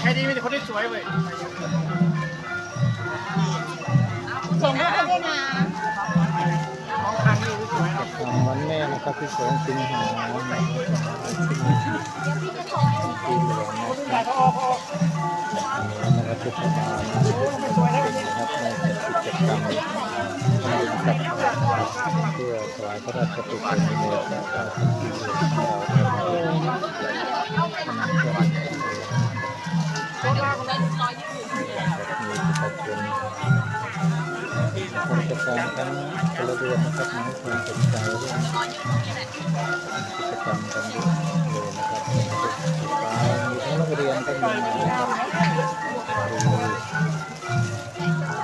นี้มีแต่คนที่สวยเว้ยส่งให้ด้วยนะมองทางนี่สวยเนาะทางวันแม่นะครับที่สองสิงหาคมที่หลวงนะถ่ายเขาออกเขาออกอันนี้นะครับทศบาลนะครับในกิจกรรมเพื่อถวายพระราชกุศลในโอกาสที่เรา มีประชาชนคนจัดการทั้งพลเรือนนะครับมาให้ความสนใจเรื่องกิจกรรมกันด้วยเลยนะครับมีทั้งนักเรียนก็มีมานะครับ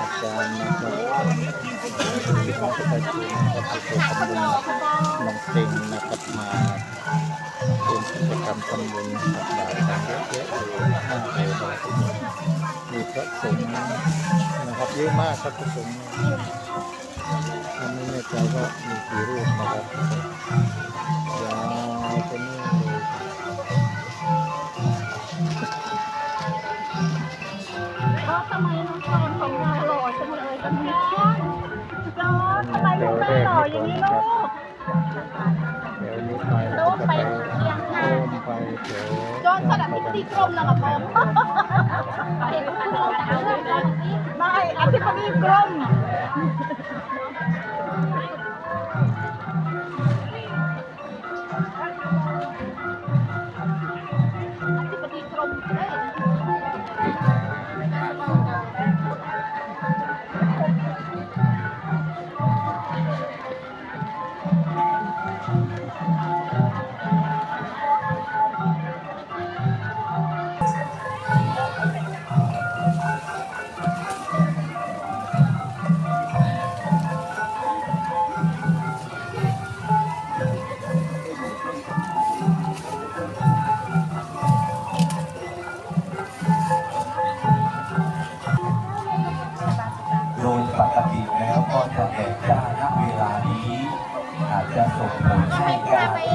อาจารย์นะครับมีทั้งประชาชนนะครับที่เคยทำบุญน้องเต็งนะครับมา ร่วมกิจกรรมทำบุญตักบาตรกันเยอะๆเลยมากเลยครับมีพระสงฆ์นะครับเยอะมากครับพระสงฆ์ถ้าไม่แน่ใจก็มีกี่รูปนะครับยาวไปนู่เลยเพราะทำไมน้องจอนของเราหล่อจังเลยจังเลยจอนทำไมลูกแม่หล่ออย่างนี้ลูกเดี๋ยวนี้ไปเราจะไป มไปเถวจอ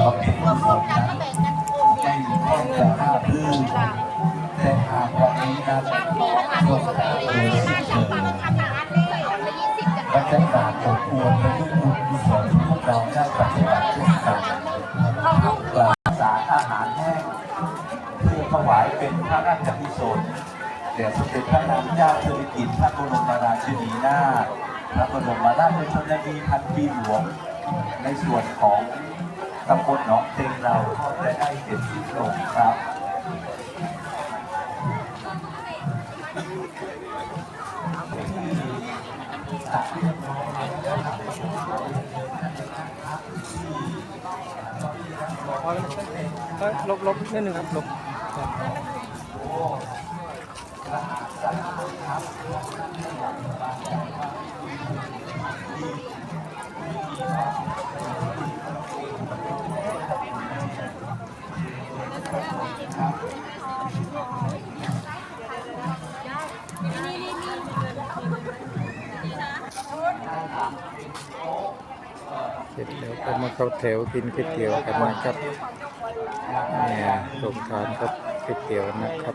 การบำเพ็ญกุศลนั้นไม่มีข้อจะราบรื่นแต่หากวันนี้นั้นก็แสดเองบรรยากาศอบอวลไปด้วยบุญกุศลที่พวกเราได้ปฏิบัติร่วมกันกล่าสารอาหารแห้งเพื่อถวายเป็นพระราชกุศลแด่สมเด็จพระนางเจ้าสิริกิติ์พระบรมราชินีนาถพระบรมราชชนนีพันปีหลวงในส่วนของ ตำบลหนองเตงเราก็ได้ได้เสร็จสิ้นลงครับลบลบนิดนึงครับลบ เสร็จแล้วก็มาเข้าแถวกินก๋วยเตี๋ยวกันนะครับเนี่ยตรงทานก็ก๋วยเตี๋ยวนะครับ